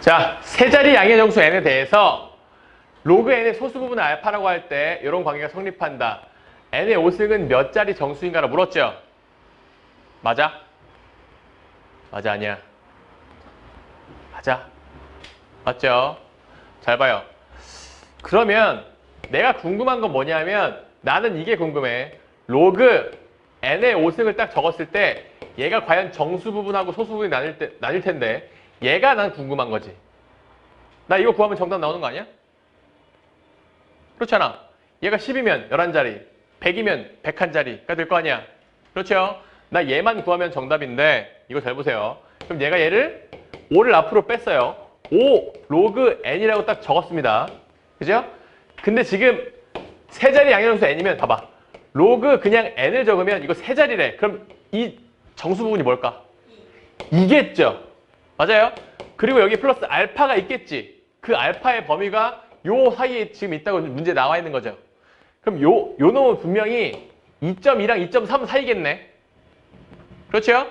자, 세 자리 양의 정수 n에 대해서 로그 n의 소수 부분 알파라고 할 때 이런 관계가 성립한다. n의 5승은 몇 자리 정수인가를 물었죠? 맞아? 맞아 아니야? 맞아. 맞죠? 잘 봐요. 그러면 내가 궁금한 건 뭐냐면 나는 이게 궁금해. 로그 n의 5승을 딱 적었을 때 얘가 과연 정수 부분하고 소수 부분이 나뉠, 때, 나뉠 텐데 얘가 난 궁금한 거지. 나 이거 구하면 정답 나오는 거 아니야? 그렇잖아. 얘가 10이면 11자리, 100이면 101자리가 될 거 아니야. 그렇죠? 나 얘만 구하면 정답인데 이거 잘 보세요. 그럼 얘가 얘를 5를 앞으로 뺐어요. 5 로그 n이라고 딱 적었습니다. 그죠? 근데 지금 세 자리 양의 정수 n이면 봐봐. 로그 그냥 n을 적으면 이거 세 자리래. 그럼 이 정수 부분이 뭘까? 이겠죠. 맞아요? 그리고 여기 플러스 알파가 있겠지. 그 알파의 범위가 요 사이에 지금 있다고 문제 나와 있는 거죠. 그럼 요, 요 놈은 분명히 2.2랑 2.3 사이겠네. 그렇죠?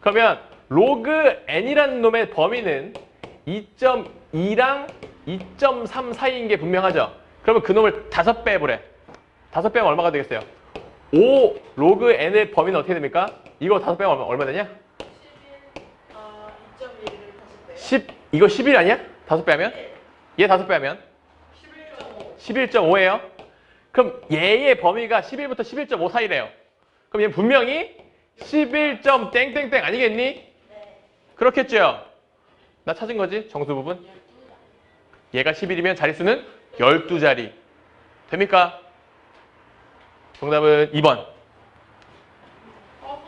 그러면 로그 n이라는 놈의 범위는 2.2랑 2.3 사이인 게 분명하죠. 그러면 그 놈을 다섯 배 해보래. 다섯 배면 얼마가 되겠어요? 5 로그 n의 범위는 어떻게 됩니까? 이거 다섯 배면 얼마, 되냐? 10 이거 11 아니야? 5배 하면? 얘 5배 하면? 11.5 11.5예요 그럼 얘의 범위가 11부터 11.5 사이래요 그럼 얘 분명히 11. 땡땡땡 아니겠니? 그렇겠죠? 나 찾은 거지? 정수 부분? 얘가 11이면 자릿수는 12자리 됩니까? 정답은 2번 아, 어,